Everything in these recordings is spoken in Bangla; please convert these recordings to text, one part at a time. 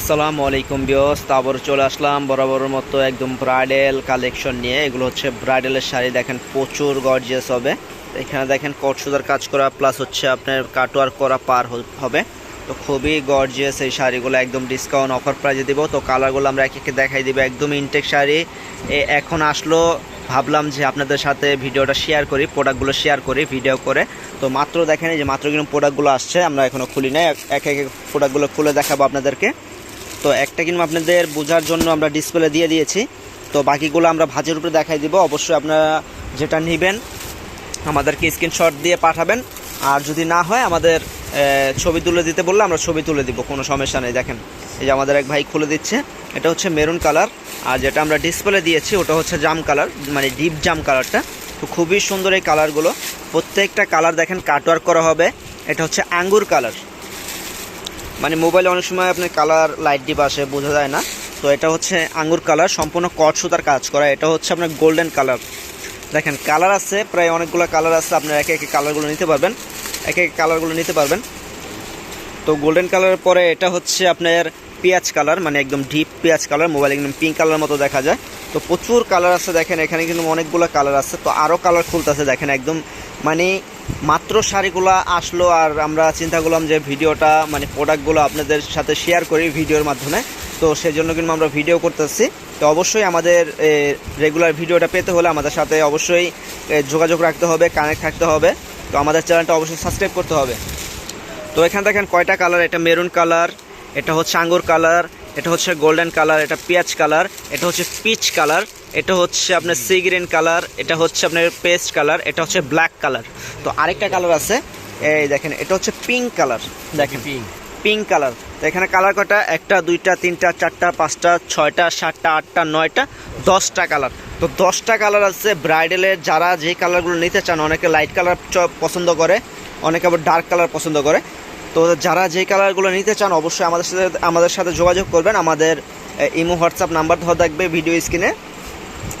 আসসালামু আলাইকুম বিয়স তারপর চলে আসলাম বরাবরের মতো একদম ব্রাইডাল কালেকশন নিয়ে। এগুলো হচ্ছে ব্রাইডালের শাড়ি, দেখেন প্রচুর গর্জিয়াস হবে। এখানে দেখেন কটসুদার কাজ করা প্লাস হচ্ছে আপনার কাটোয়ার করা পার হবে। তো খুবই গর্জিয়াস এই শাড়িগুলো, একদম ডিসকাউন্ট অফার প্রাইজে দিব। তো কালারগুলো আমরা এক একে দেখাই দিব। একদম ইনটেক শাড়ি। এখন আসলো, ভাবলাম যে আপনাদের সাথে ভিডিওটা শেয়ার করি প্রোডাক্টগুলো শেয়ার করি ভিডিও করে। তো মাত্র দেখেন যে মাত্র কিন্তু প্রোডাক্টগুলো আসছে, আমরা এখনও খুলি নাই। এক এক প্রোডাক্টগুলো খুলে দেখাবো আপনাদেরকে। তো একটা কিন্তু আপনাদের বোঝার জন্য আমরা ডিসপ্লে দিয়ে দিয়েছি। তো বাকিগুলো আমরা ভাজের উপরে দেখাই দিব। অবশ্যই আপনারা যেটা নেবেন, আমাদেরকে স্ক্রিনশট দিয়ে পাঠাবেন। আর যদি না হয়, আমাদের ছবি তুলে দিতে বললে আমরা ছবি তুলে দিব, কোনো সমস্যা নেই। দেখেন, এই যে আমাদের এক ভাই খুলে দিচ্ছে। এটা হচ্ছে মেরুন কালার আর যেটা আমরা ডিসপ্লে দিয়েছি, ওটা হচ্ছে জাম কালার মানে ডিপ জাম কালারটা তো খুবই সুন্দর এই কালারগুলো প্রত্যেকটা কালার দেখেন কাটওয়ার্ক করা হবে। এটা হচ্ছে আঙ্গুর কালার মানে মোবাইলে অনেক সময় আপনার কালার লাইট ডিপ আসে, বোঝা যায় না। তো এটা হচ্ছে আঙ্গুর কালার সম্পূর্ণ কট সুতার কাজ করা। এটা হচ্ছে আপনার গোল্ডেন কালার দেখেন কালার আছে, প্রায় অনেকগুলো কালার আছে আপনার একে একে কালারগুলো নিতে পারবেন। একে একে কালারগুলো নিতে পারবেন। তো গোল্ডেন কালারের পরে এটা হচ্ছে আপনার পেঁয়াজ কালার মানে একদম ডিপ পেঁয়াজ কালার মোবাইল একদম পিঙ্ক কালার মতো দেখা যায়। তো প্রচুর কালার আছে, দেখেন, এখানে কিন্তু অনেকগুলো কালার আছে। তো আরও কালার খুলতেছে, দেখেন, একদম মানে মাত্র শাড়িগুলো আসলো আর আমরা চিন্তা করলাম যে ভিডিওটা মানে প্রোডাক্টগুলো আপনাদের সাথে শেয়ার করি ভিডিওর মাধ্যমে। তো সেজন্য কিন্তু আমরা ভিডিও করতেছি। তো অবশ্যই আমাদের রেগুলার ভিডিওটা পেতে হলে আমাদের সাথে অবশ্যই যোগাযোগ রাখতে হবে কানেক্ট থাকতে হবে। তো আমাদের চ্যানেলটা অবশ্যই সাবস্ক্রাইব করতে হবে। তো এখানে দেখেন কয়টা কালার এটা মেরুন কালার এটা হচ্ছে আঙ্গুর কালার এটা হচ্ছে গোল্ডেন কালার এটা পেঁয়াজ কালার এটা হচ্ছে পিচ কালার এটা হচ্ছে আপনার সি গ্রিন কালার এটা হচ্ছে আপনার পেস্ট কালার এটা হচ্ছে ব্ল্যাক কালার তো আরেকটা কালার আছে এই দেখেন এটা হচ্ছে পিঙ্ক কালার দেখেন। পিঙ্ক কালার তো এখানে কালার কটা? একটা দুইটা তিনটা চারটা পাঁচটা ছয়টা সাতটা আটটা নয়টা দশটা কালার তো দশটা কালার আছে ব্রাইডালের যারা যে কালারগুলো নিতে চান অনেকে লাইট কালার পছন্দ করে অনেকে আবার ডার্ক কালার পছন্দ করে। তো যারা যে কালারগুলো নিতে চান অবশ্যই আমাদের সাথে আমাদের সাথে যোগাযোগ করবেন। আমাদের ইমো হোয়াটসঅ্যাপ নাম্বার দেওয়া থাকবে ভিডিও স্ক্রিনে।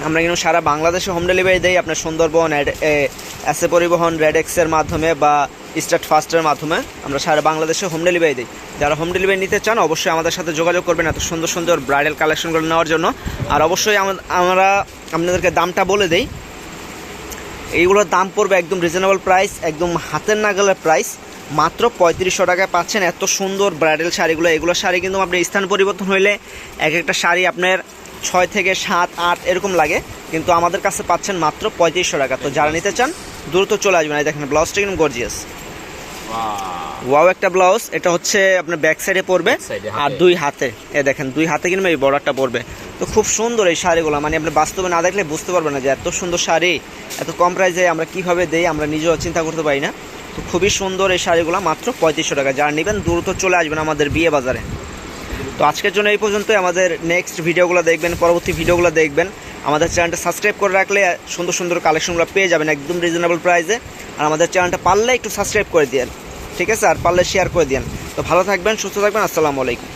আমরা কিন্তু সারা বাংলাদেশে হোম ডেলিভারি দেই আপনার সুন্দরবন এসে পরিবহন রেডেক্সের মাধ্যমে বা স্টার্ট ফাস্টের মাধ্যমে আমরা সারা বাংলাদেশে হোম ডেলিভারি দিই। যারা হোম ডেলিভারি নিতে চান অবশ্যই আমাদের সাথে যোগাযোগ করবেন এত সুন্দর সুন্দর ব্রাইডাল কালেকশনগুলো নেওয়ার জন্য। আর অবশ্যই আমরা আপনাদেরকে দামটা বলে দিই। এইগুলোর দাম পড়বে একদম রিজনেবল প্রাইস একদম হাতের নাগালের প্রাইস মাত্র পঁয়ত্রিশশো টাকায় পাচ্ছেন এত সুন্দর ব্রাইডাল শাড়িগুলো। এগুলো শাড়ি কিন্তু আপনার স্থান পরিবর্তন হইলে এক একটা শাড়ি আপনার ছয় থেকে সাত আট এরকম লাগে কিন্তু আমাদের কাছে পাচ্ছেন মাত্র পঁয়ত্রিশশো টাকা। তো যারা নিতে চান দ্রুত চলে আসবেন। এই দেখেন ব্লাউজটা কিন্তু গর্জিয়াস ওয়াও একটা ব্লাউজ। এটা হচ্ছে আপনার ব্যাক সাইডে পড়বে আর দুই হাতে। এ দেখেন দুই হাতে কিন্তু এই বর্ডারটা পড়বে তো খুব সুন্দর এই শাড়িগুলো। মানে আপনি বাস্তবে না দেখলে বুঝতে পারবেন না যে এত সুন্দর শাড়ি এত কম প্রাইসে আমরা কীভাবে দেই আমরা নিজেও চিন্তা করতে পারি না। তো খুবই সুন্দর এই শাড়িগুলো মাত্র পঁয়ত্রিশশো টাকা। যারা নেবেন দ্রুত চলে আসবেন আমাদের বিয়ে বাজারে। তো আজকের জন্য এই পর্যন্তই। আমাদের নেক্সট ভিডিওগুলো দেখবেন, পরবর্তী ভিডিওগুলো দেখবেন। আমাদের চ্যানেলটা সাবস্ক্রাইব করে রাখলে সুন্দর সুন্দর কালেকশনগুলো পেয়ে যাবেন একদম রিজনেবল প্রাইসে আর আমাদের চ্যানেলটা পারলে একটু সাবস্ক্রাইব করে দিন ঠিক আছে? আর পারলে শেয়ার করে দিন তো ভালো থাকবেন, সুস্থ থাকবেন, আসসালামু আলাইকুম।